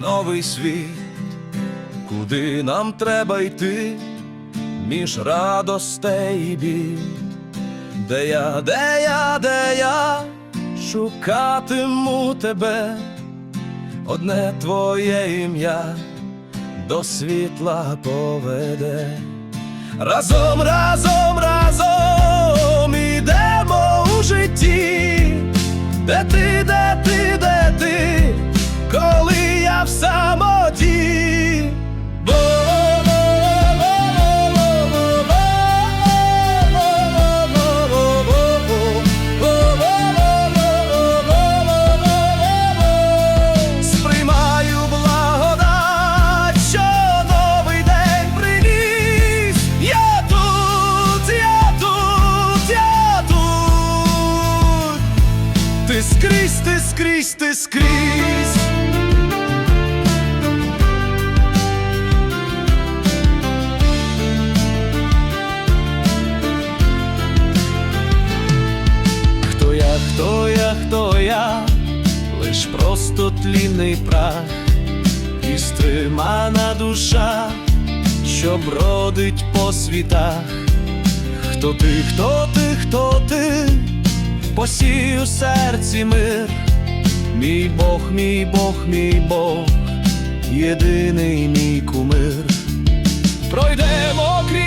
новий світ, куди нам треба йти між радостей і біль, де я, де я, де я шукатиму тебе, одне твоє ім'я до світла поведе. Разом, разом, разом ідемо у житті, де ти, ти скрізь, ти скрізь. Хто я, хто я, хто я, лиш просто тлінний прах, і стримана душа, що бродить по світах. Хто ти, хто ти, хто ти, посій у серці мир, мій Бог, мій Бог, мій Бог, єдиний мій кумир. Пройдемо крізь